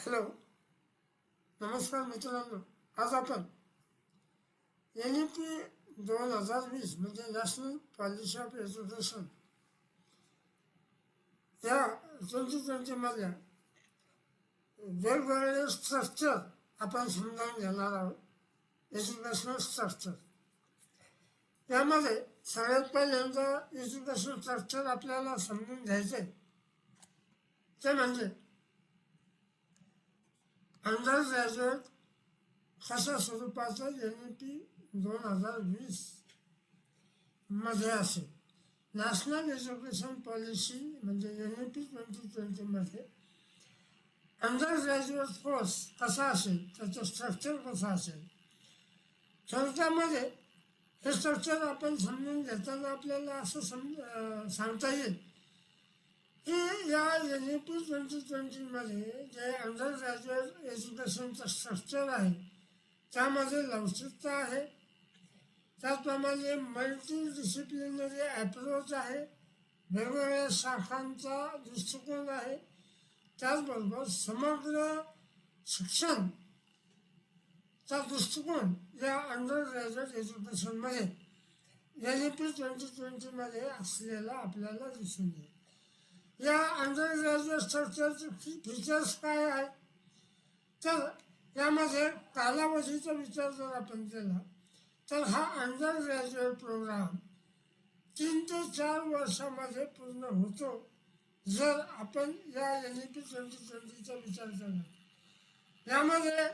Hello. नमस्कार मित्रांनो. आज आपण एन ई पी दोन हजार वीस म्हणजे नॅशनल पॉलिसी ऑफ एज्युकेशन या ट्वेंटी ट्वेंटीमधल्या वेगवेगळे स्ट्रक्चर आपण समजावून घेणार आहोत. एज्युकेशनल स्ट्रक्चर यामध्ये सगळ्यात पहिल्यांदा एज्युकेशन स्ट्रक्चर आपल्याला समजून घ्यायचे ते म्हणजे अंडर ग्रॅज्युएट कशा स्वरूपाचं एन ई पी दोन हजार वीसमध्ये असेल नॅशनल एज्युकेशन पॉलिसी म्हणजे एन ई पी ट्वेंटी ट्वेंटीमध्ये अंडर ग्रॅज्युएट कोर्स कसा असेल त्याचं स्ट्रक्चर कसं असेल थोडक्यामध्ये हे स्ट्रक्चर आपण समजून घेताना आपल्याला असं सम सांगता येईल की या एन ई पी ट्वेंटी ट्वेंटीमध्ये जे अंडर ग्रॅज्युएट एज्युकेशनचं स्ट्रक्चर आहे त्यामध्ये लवचिकता आहे. त्याचप्रमाणे मल्टी डिसिप्लिनरी ॲप्रोच आहे. वेगवेगळ्या शाखांचा दृष्टिकोन आहे. त्याचबरोबर समग्र शिक्षण चा दृष्टिकोन या अंडर ग्रॅज्युएट एज्युकेशनमध्ये एन ई पी ट्वेंटी ट्वेंटीमध्ये असलेला आपल्याला दिसून येईल. या अंडरग्रॅज्युएट स्ट्रक्चरचे फीचर्स काय आहेत? तर यामध्ये कालावधीचा विचार जर आपण केला तर हा अंडर ग्रॅज्युएट प्रोग्राम तीन ते चार वर्षामध्ये पूर्ण होतो जर आपण या एन ई पी ट्वेंटी ट्वेंटीचा विचार केला. यामध्ये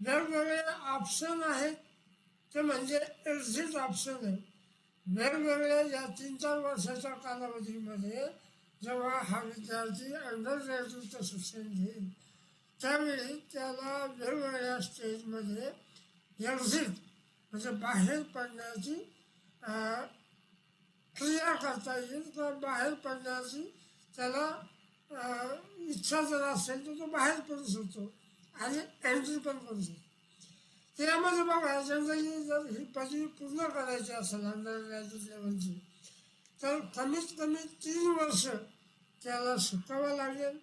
वेगवेगळे ऑप्शन आहेत ते म्हणजे एक्झिट ऑप्शन आहे. वेगवेगळ्या या तीन चार वर्षाच्या कालावधीमध्ये जेव्हा हा विद्यार्थी अंडरग्रॅज्युएटचं शिक्षण घेईल त्यावेळी त्याला वेगवेगळ्या स्टेजमध्ये एक्झिट म्हणजे बाहेर पडण्याची क्रिया करता येईल. किंवा बाहेर पडण्याची त्याला इच्छा जर असेल तर तो बाहेर पडू शकतो आणि एंट्री पण करू शकतो. त्यामध्ये बघा जनरली जर ही पदवी पूर्ण करायची असेल अंडर ग्रॅज्युएट लेवलची तर कमीत कमी तीन वर्ष त्याला शिकावं लागेल.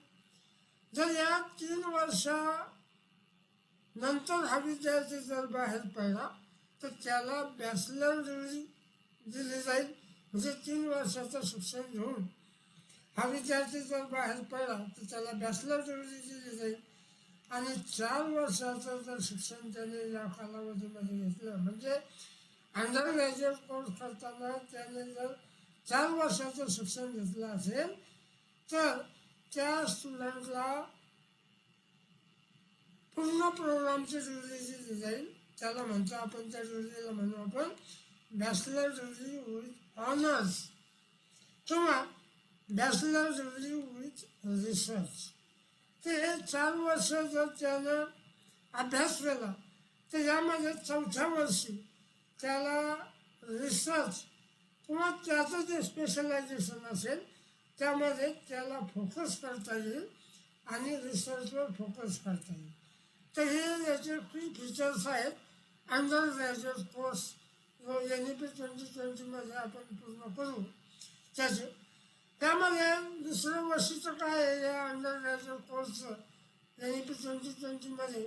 जर या तीन वर्षा नंतर हा विद्यार्थी जर बाहेर पडला तर त्याला बॅचलर डिग्री दिली जाईल. म्हणजे तीन वर्षाचं शिक्षण घेऊन हा विद्यार्थी जर बाहेर पडला तर त्याला बॅचलर डिग्री दिली जाईल. आणि चार वर्षाचं जर शिक्षण त्याने या कालावधीमध्ये घेतलं म्हणजे अंडर ग्रॅज्युएट कोर्स करताना त्याने जर चार वर्षाचं शिक्षण घेतलं असेल तर त्या स्टुडंटला पूर्ण प्रोग्रामची डिग्री दिली जाईल. त्याला म्हणतो आपण त्या डिग्रीला म्हणू आपण बॅचलर डिग्री विथ ऑनर्स किंवा बॅचलर डिग्री विथ रिसर्च ते चार वर्ष जर त्यानं अभ्यास केला तर यामध्ये चौथ्या वर्षी त्याला रिसर्च किंवा त्याचं जे स्पेशलायझेशन असेल त्यामध्ये त्याला फोकस करता येईल आणि रिसर्चवर फोकस करता येईल. तर हे याचे फ्री फीचर्स आहेत. अंडर ग्रॅज्युएट कोर्स जो एन ई पी ट्वेंटी ट्वेंटीमध्ये आपण पूर्ण करू त्याचे. त्यामध्ये दुसरं वर्षीचं काय आहे या अंडर ग्रॅज्युएट कोर्सचं एन ई पी ट्वेंटी ट्वेंटीमध्ये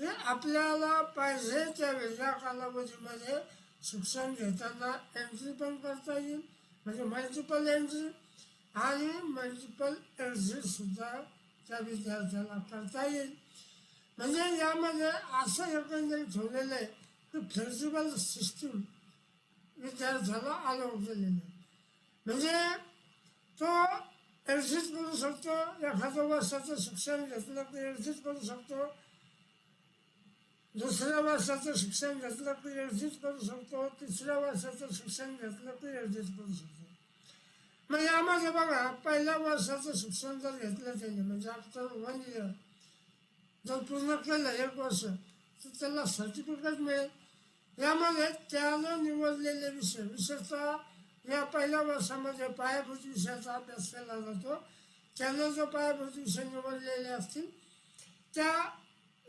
हे आपल्याला पाहिजे त्या या कालावधीमध्ये शिक्षण घेताना एंट्री पण करता येईल म्हणजे मल्टिपल एंट्री आणि मल्टिपल एंट्रीसुद्धा त्या विद्यार्थ्याला करता येईल म्हणजे यामध्ये असं एकंदरीत ठेवलेलं आहे की फ्लेक्झिबल सिस्टीम विद्यार्थ्याला अलाउ केलेलं आहे म्हणजे तो एक्झिट करू शकतो एखाद्या वर्षाचं शिक्षण घेतलं तर एक्झिट करू शकतो दुसऱ्या वर्षाचं शिक्षण घेतलं की एक्झिट करू शकतो. तिसऱ्या वर्षाचं शिक्षण घेतलं की एक्झिट करू शकतो. म्हणजे मग यामध्ये बघा पहिल्या वर्षाचं शिक्षण जर घेतलं त्याने म्हणजे आफ्टर वन इयर जर पूर्ण केलं एक वर्ष तर त्याला सर्टिफिकेट मिळेल. यामध्ये त्यानं निवडलेले विषय विशेषतः या पहिल्या वर्षामध्ये पायाभूत विषयाचा अभ्यास केला जातो. त्यानं जो पायाभूत विषय निवडलेले असतील त्या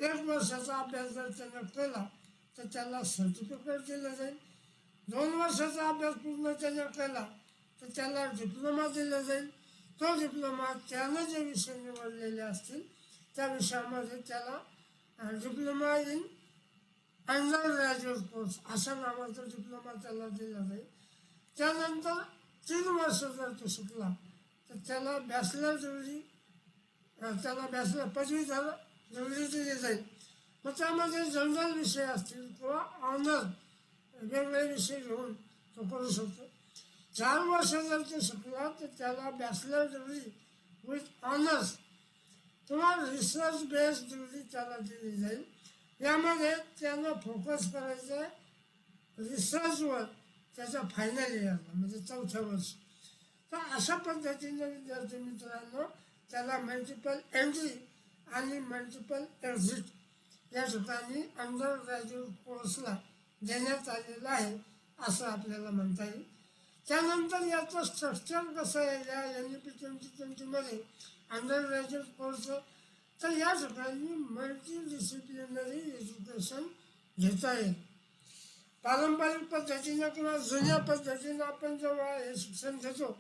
एक वर्षाचा अभ्यास जर त्यानं केला तर त्याला सर्टिफिकेट दिलं जाईल. दोन वर्षाचा अभ्यास पूर्ण त्यानं केला तर त्याला डिप्लोमा दिला जाईल. तो डिप्लोमा त्यानं जे विषय निवडलेले असतील त्या विषयामध्ये त्याला diploma in undergraduate course अशा नावाचा डिप्लोमा त्याला दिला जाईल. त्यानंतर तीन वर्ष जर तो शिकला तर त्याला बॅचलर डिग्री त्याला बॅचलर पदवी झालं. डिग्री दिली जाईल मग त्यामध्ये जनरल विषय असतील किंवा ऑनर वेगवेगळे विषय घेऊन तो करू शकतो चार वर्ष जर तो शिकला तर त्याला बॅचलर डिग्री विथ ऑनर्स किंवा रिसर्च बेस्ड डिग्री त्याला दिली जाईल यामध्ये त्याला फोकस करायचं आहे रिसर्चवर त्याचा फायनल इयरला म्हणजे चौथ्या वर्ष तर अशा पद्धतीने विद्यार्थी मित्रांनो त्याला मल्टिपल एंट्री आणि मल्टिपल एक्झिट या ठिकाणी अंडर ग्रॅज्युएट कोर्सला देण्यात आलेला आहे असं आपल्याला म्हणता येईल. त्यानंतर याचं स्ट्रक्चर कसं आहे या एन ई पी ट्वेंटी ट्वेंटीमध्ये अंडर ग्रॅज्युएट कोर्स तर या ठिकाणी मल्टी डिसिप्लिनरी एज्युकेशन घेता येईल. पारंपरिक पद्धतीनं किंवा जुन्या पद्धतीनं आपण जेव्हा हे शिक्षण घेतो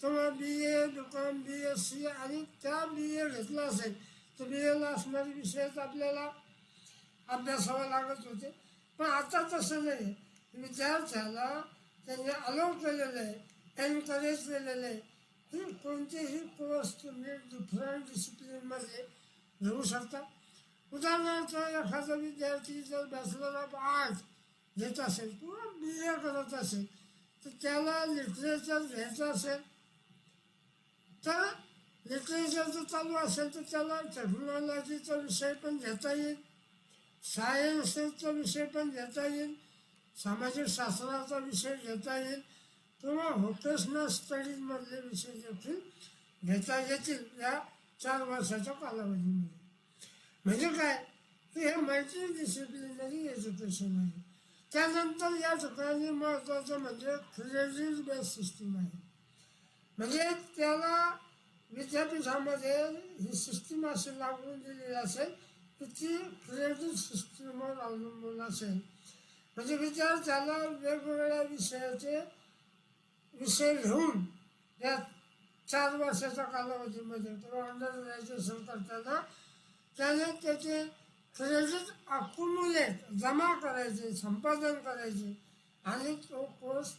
तेव्हा B A B com B S C आणि त्या बी ए घेतला असेल तर बी असणारे विषयच आपल्याला अभ्यासावं लागत होते. पण आता तसं नाही. विद्यार्थ्याला त्यांनी अलाव केलेलं आहे एनकरेज केलेलं आहे. कोणतेही कोर्स तुम्ही डिफरंट डिसिप्लिनमध्ये घेऊ शकता. उदाहरणार्थ एखादा विद्यार्थी जर बॅचलर ऑफ आर्ट घेत असेल किंवा बी ए करत असेल तर त्याला लिटरेचर घ्यायचं असेल तर लिटरेचर जर चालू असेल तर त्याला टेक्नॉलॉजीचा विषय पण घेता येईल. सायन्सचा विषय पण घेता येईल. सामाजिक शास्त्राचा विषय घेता येईल. किंवा व्होकेशनल स्टडीजमधले विषय देखील घेता येतील या चार वर्षाच्या कालावधीमध्ये. म्हणजे काय? की हे मल्टी डिसिप्लिनरी एज्युकेशन आहे. त्यानंतर या ठिकाणी महत्त्वाचं म्हणजे क्रेडिट बेस्ड सिस्टीम आहे. म्हणजे त्याला विद्यापीठामध्ये ही सिस्टीम अशी लागून दिलेली असेल की ती क्रेडिट सिस्टीमवर अवलंबून असेल. म्हणजे विद्यार्थ्याला वेगवेगळ्या विषयाचे विषय घेऊन या चार वर्षाच्या कालावधीमध्ये किंवा अंडर ग्रॅज्युएशन करताना त्याने त्याचे क्रेडिट अकुमुलेट जमा करायचे संपादन करायचे आणि तो कोर्स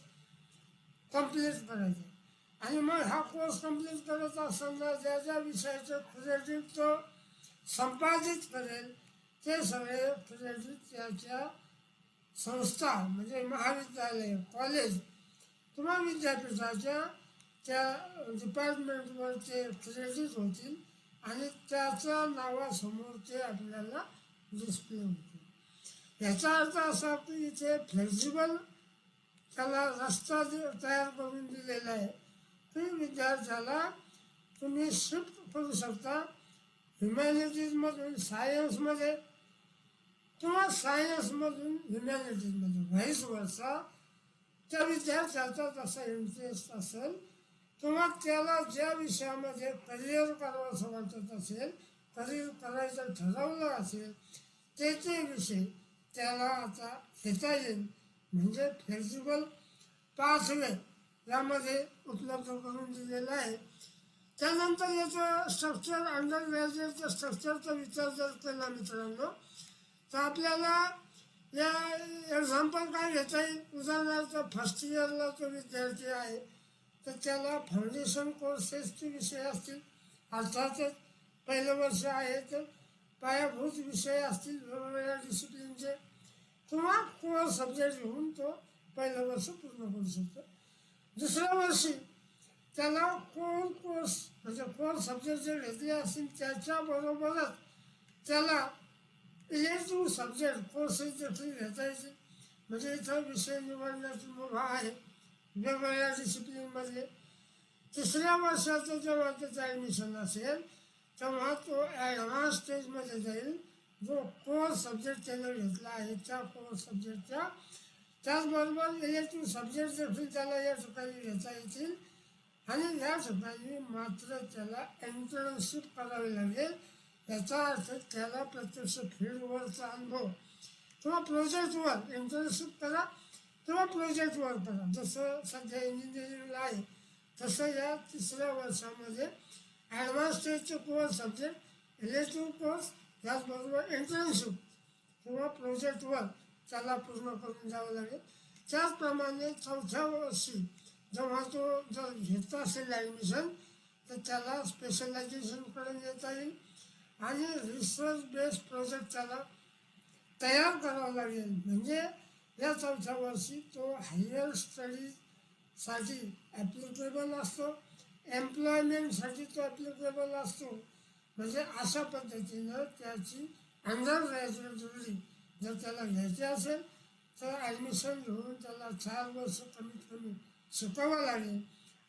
कंप्लीट करायचे. आणि मग हा कोर्स कंप्लीट करत असताना ज्या ज्या विषयाचं क्रेडिट तो संपादित करेल ते सगळे क्रेडिट त्याच्या संस्था म्हणजे महाविद्यालय कॉलेज किंवा विद्यापीठाच्या त्या डिपार्टमेंटवर ते क्रेडिट होतील आणि त्याच्या नावासमोर ते आपल्याला डिस्प्ले होतील. याचा अर्थ असा की इथे फ्लेक्झिबल त्याला रस्ता दि- तयार करून दिलेला आहे. की विद्यार्थ्याला तुम्ही शिफ्ट करू शकता. ह्युमॅनिटीजमधून सायन्समध्ये किंवा सायन्समधून ह्युमॅनिटीजमध्ये व्हाईस वर्षा त्या विद्यार्थ्याचा जसा इंटरेस्ट असेल. किंवा त्याला ज्या विषयामध्ये करिअर करावं वाटत असेल करिअर करायचं ठरवलं असेल ते ते विषय त्याला आता घेता येईल. म्हणजे फ्लेक्झिबल पाचवे यामध्ये उपलब्ध करून दिलेलं आहे. त्यानंतर याचं स्ट्रक्चर अंडर ग्रॅज्युएटचं स्ट्रक्चरचा विचार जर केला मित्रांनो तर आपल्याला या एक्झाम्पल काय घेता येईल? उदाहरणार्थ फर्स्ट इयरला जो विद्यार्थी आहे तर त्याला फाउंडेशन कोर्सेसचे विषय असतील. अर्थातच पहिलं वर्ष आहे तर पायाभूत विषय असतील वेगवेगळ्या डिसिप्लिनचे किंवा कोर सब्जेक्ट घेऊन तो पहिलं वर्ष पूर्ण करू शकतो. दुसऱ्या वर्षी त्याला कोण कोर्स म्हणजे कोर सब्जेक्ट जे घेतले असतील त्याच्याबरोबरच त्याला इलेक्टिव्ह सब्जेक्ट कोर्सेस देखील घेता येतील म्हणजे इथं विषय निवडण्याची मुभा आहे. वेगवेगळ्या डिसिप्लिनमध्ये तिसऱ्या वर्षाचं जेव्हा त्याचं ॲडमिशन असेल तेव्हा तो ॲडव्हान्स स्टेजमध्ये जाईल. जो कोर सब्जेक्ट त्याने घेतला आहे त्या कोर सब्जेक्टच्या त्याचबरोबर इलेक्टिव्ह सब्जेक्ट देखील त्याला या ठिकाणी घेता येतील आणि या ठिकाणी मात्र त्याला एंट्रन्सशिप करावी लागेल. याचा अर्थ त्याला प्रत्यक्ष फील्डवरचा अनुभव. किंवा प्रोजेक्टवर इंटर्नशिप करा किंवा प्रोजेक्टवर करा. जसं सध्या इंजिनिअरिंगला आहे तसं या तिसऱ्या वर्षामध्ये ॲडव्हान्स स्टेजचे कोर्स सब्जेक्ट इलेक्टिव्ह कोर्स त्याचबरोबर इंटर्नशिप किंवा प्रोजेक्ट वर्क त्याला पूर्ण करून जावं लागेल. त्याचप्रमाणे चौथ्या वर्षी जेव्हा तो जर घेत असेल ॲडमिशन तर त्याला स्पेशलायझेशनकडे नेता येईल. आणि रिसर्च बेस्ड प्रोजेक्ट त्याला तयार करावं लागेल. म्हणजे या चौथ्या वर्षी तो हायर स्टडीजसाठी ॲप्लिकेबल असतो. एम्प्लॉयमेंटसाठी तो ॲप्लिकेबल असतो. म्हणजे अशा पद्धतीनं त्याची अंडर ग्रॅज्युएट डिग्री जर त्याला घ्यायचे असेल तर ॲडमिशन घेऊन त्याला चार वर्ष कमीत कमी शिकवावं लागेल.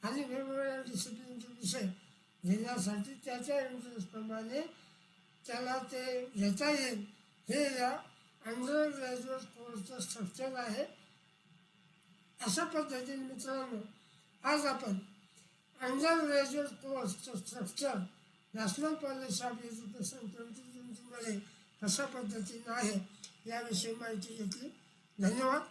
आणि वेगवेगळ्या डिसिप्लिनचे विषय घेण्यासाठी त्याच्या इंटरेस्टप्रमाणे त्याला ते घेता येईल. हे या अंडर ग्रॅज्युएट कोर्सचं स्ट्रक्चर आहे. अशा पद्धतीने मित्रांनो आज आपण undergraduate कोर्सचं structure national college of education twenty ट्वेंटीमध्ये कशा पद्धतीनं आहे याविषयी माहिती घेतली. धन्यवाद.